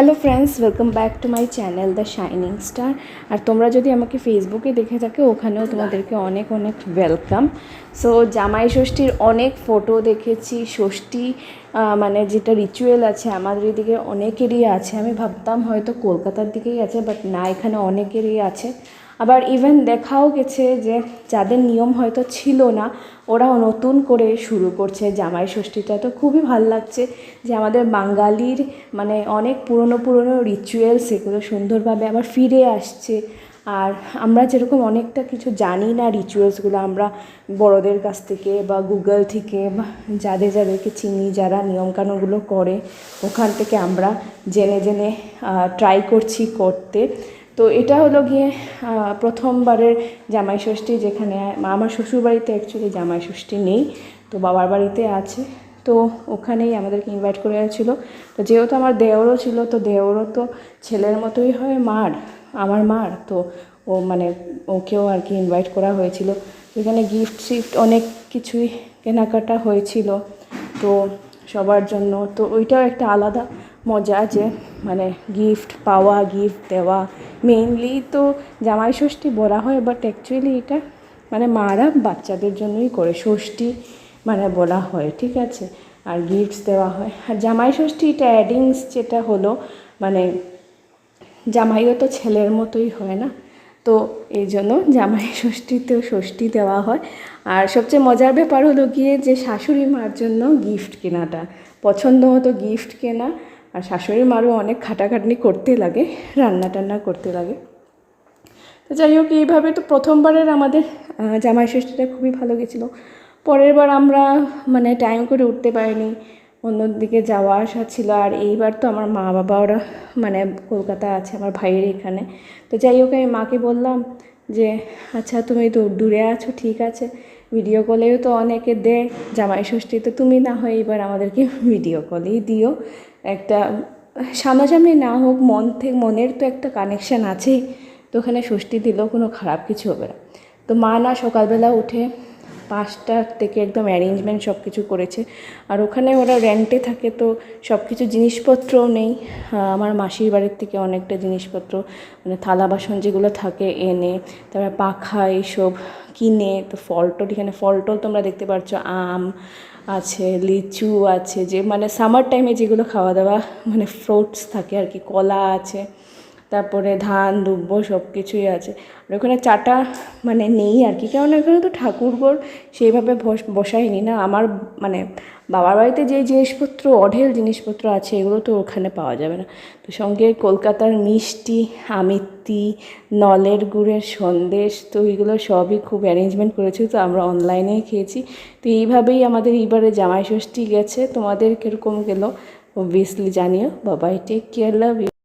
Hello friends welcome back to my channel the shining star আর তোমরা যদি আমাকে ফেসবুকে দেখে থাকো, ওখানেও তোমাদেরকে অনেক অনেক ওয়েলকাম সো জামাই ষষ্ঠীর অনেক ফটো দেখেছি, ষষ্ঠী মানে যেটা রিচুয়াল আছে, আমাদের এদিকে অনেকেরই আছে। আমি ভাবতাম হয়তো কলকাতার দিকেই আছে বাট না, এখানে অনেকেরই আছে। আবার ইভেন দেখাও গেছে যে যাদের নিয়ম হয়তো ছিল না, ওরাও নতুন করে শুরু করছে জামাই ষষ্ঠীটা। তো খুবই ভালো লাগছে যে আমাদের বাঙালির মানে অনেক পুরনো পুরনো রিচুয়ালস এগুলো সুন্দরভাবে আবার ফিরে আসছে। আর আমরা যেরকম অনেকটা কিছু জানি না রিচুয়ালসগুলো আমরা বড়দের কাছ থেকে বা গুগল থেকে বা যাদের যাদেরকে চিনি, যারা নিয়মকানুনগুলো করে, ওখান থেকে আমরা জেনে জেনে ট্রাই করছি করতে। তো এটা হলো গিয়ে প্রথমবারের জামাই ষষ্ঠী যেখানে আমার শ্বশুরবাড়িতে অ্যাকচুয়ালি জামাই ষষ্ঠী নেই, তো বাবার বাড়িতে আছে। তো ওখানেই আমাদেরকে ইনভাইট করে তো যেহেতু আমার দেওরও ছিল, তো দেওরও তো ছেলের মতোই হয় মার, আমার মার। তো ও মানে ওকেও আর কি ইনভাইট করা হয়েছিল। এখানে গিফট সিফট অনেক কিছুই কেনাকাটা হয়েছিল, তো সবার জন্য। তো ওইটাও একটা আলাদা মজা যে মানে গিফট পাওয়া গিফট দেওয়া মেইনলি তো জামাই ষষ্ঠী বলা হয় বাট অ্যাকচুয়ালি এটা মানে মারা বাচ্চাদের জন্যই করে, ষষ্ঠী মানে বলা হয়, ঠিক আছে? আর গিফটস দেওয়া হয়। আর জামাই ষষ্ঠী এটা অ্যাডিংস যেটা হলো মানে জামাইও তো ছেলের মতোই হয় না, তো এই জন্য জামাই ষষ্ঠীতেও ষষ্ঠী দেওয়া হয়। আর সবচেয়ে মজার ব্যাপার হলো গিয়ে যে শাশুড়ি মার জন্য গিফট কেনাটা, পছন্দ মতো গিফট কেনা আর শাশুড়ি মারও অনেক খাটাখাটনি করতে লাগে রান্না টান্না করতে লাগে। তো যাই হোক, এইভাবে তো প্রথমবারের আমাদের জামাই ষষ্ঠীটা খুবই ভালো গেছিল। পরের বার আমরা মানে টাইম করে উঠতে পারিনি, অন্যদিকে যাওয়া আসা ছিল। আর এইবার তো আমার মা বাবা ওরা মানে কলকাতা আছে, আমার ভাইয়ের এখানে। তো যাই হোক, আমি মাকে বললাম যে আচ্ছা তুমি তো দূরে আছো, ঠিক আছে। ভিডিও কলেও তো অনেকে দেয়, জামাই ষষ্ঠী, তো তুমি না হয় এবার আমাদেরকে ভিডিও কলেই দিও। একটা সামনাসামনি না হোক, মন থেকে মনের তো একটা কানেকশান আছেই তো ওখানে ষষ্ঠী দিলেও কোনো খারাপ কিছু হবে না। তো মা না সকালবেলা উঠে পাঁচটা থেকে একদম অ্যারেঞ্জমেন্ট সব কিছু করেছে। আর ওখানে ওরা রেন্টে থাকে তো সব কিছু জিনিসপত্রও নেই। আমার মাসির বাড়ির থেকে অনেকটা জিনিসপত্র মানে থালা বাসন যেগুলো থাকে এনে, তারপরে পাখা এইসব কিনে, তো ফল টল, এখানে ফল টল তোমরা দেখতে পাচ্ছ আম আছে, লিচু আছে, যে মানে সামার টাইমে যেগুলো খাওয়া দাওয়া মানে ফ্রুটস থাকে আর কি, কলা আছে। তারপরে ধান, দুব্ব সব কিছুই আছে। আর ওখানে চাটা মানে নেই আর কি। কারণ এখানে তো ঠাকুরঘর সেইভাবে বস- বসায়নি না। আমার মানে বাবার বাড়িতে যে জিনিসপত্র, অঢেল জিনিসপত্র আছে, এগুলো তো ওখানে পাওয়া যাবে না। তো সঙ্গে কলকাতার মিষ্টি, আমিত্তি, নলের গুড়ের সন্দেশ, তো এগুলো সবই খুব অ্যারেঞ্জমেন্ট করেছি। তো আমরা অনলাইনেই খেয়েছি। তো এইভাবেই আমাদের এইবারে জামাই ষষ্ঠী গেছে। তোমাদের কীরকম গেলো? অবভিয়াসলি জানিও। বাবাই টেক কেয়ার লাভ